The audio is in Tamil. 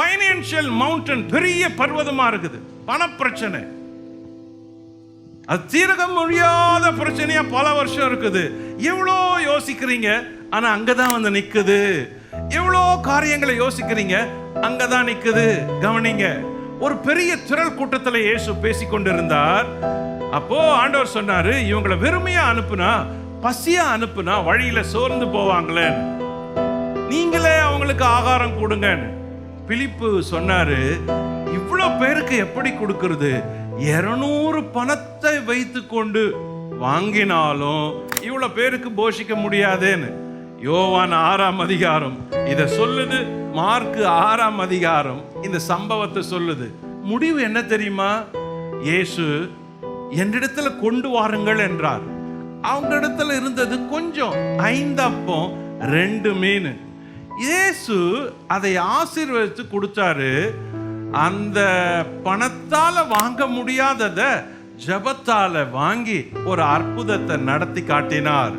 ஃபைனான்சியல் மவுண்டன் பெரிய பர்வதமாக இருக்குது. பணப்பிரச்சனை. அது தீர்க்க முடியாத பிரச்சனையா பல வருஷம் இருக்குது. எவ்வளோ யோசிக்கிறீங்க? ஆனால் அங்கே தான் வந்து நிற்குது எவ்வளோ காரியங்களை யோசிக்கிறீங்க? அங்கே தான் நிற்குது கவனிங்க. ஒரு பெரிய திரள் கூட்டத்தில் இயேசு பேசி கொண்டிருந்தார் அப்போ ஆண்டவர் சொன்னார் இவங்களை வெறுமையா அனுப்புனா பசியா அனுப்புனா வழியில சோர்ந்து போவாங்களேன் நீங்களே அவங்களுக்கு ஆகாரம் கொடுங்கன்னு. பிலிப்பு சொன்னாரு இவ்வளோ பேருக்கு எப்படி கொடுக்கறது? இரநூறு பணத்தை வைத்து கொண்டு வாங்கினாலும் இவ்வளோ பேருக்கு போஷிக்க முடியாதேன்னு. யோவான் ஆறாம் அதிகாரம். இதை சொல்லுது மார்க்கு ஆறாம் அதிகாரம். இந்த சம்பவத்தை சொல்லுது. முடிவு என்ன தெரியுமா? இயேசு என்னிடத்துல கொண்டு வாருங்கள் என்றார். அவங்க இடத்துல இருந்தது கொஞ்சம் ஐந்தப்பம் ரெண்டு மீன். இயேசு அதை ஆசீர்வதித்து கொடுத்தாரு. அந்த பணத்தால வாங்க முடியாதத ஜபத்தால வாங்கி ஒரு அற்புதத்தை நடத்தி காட்டினார்.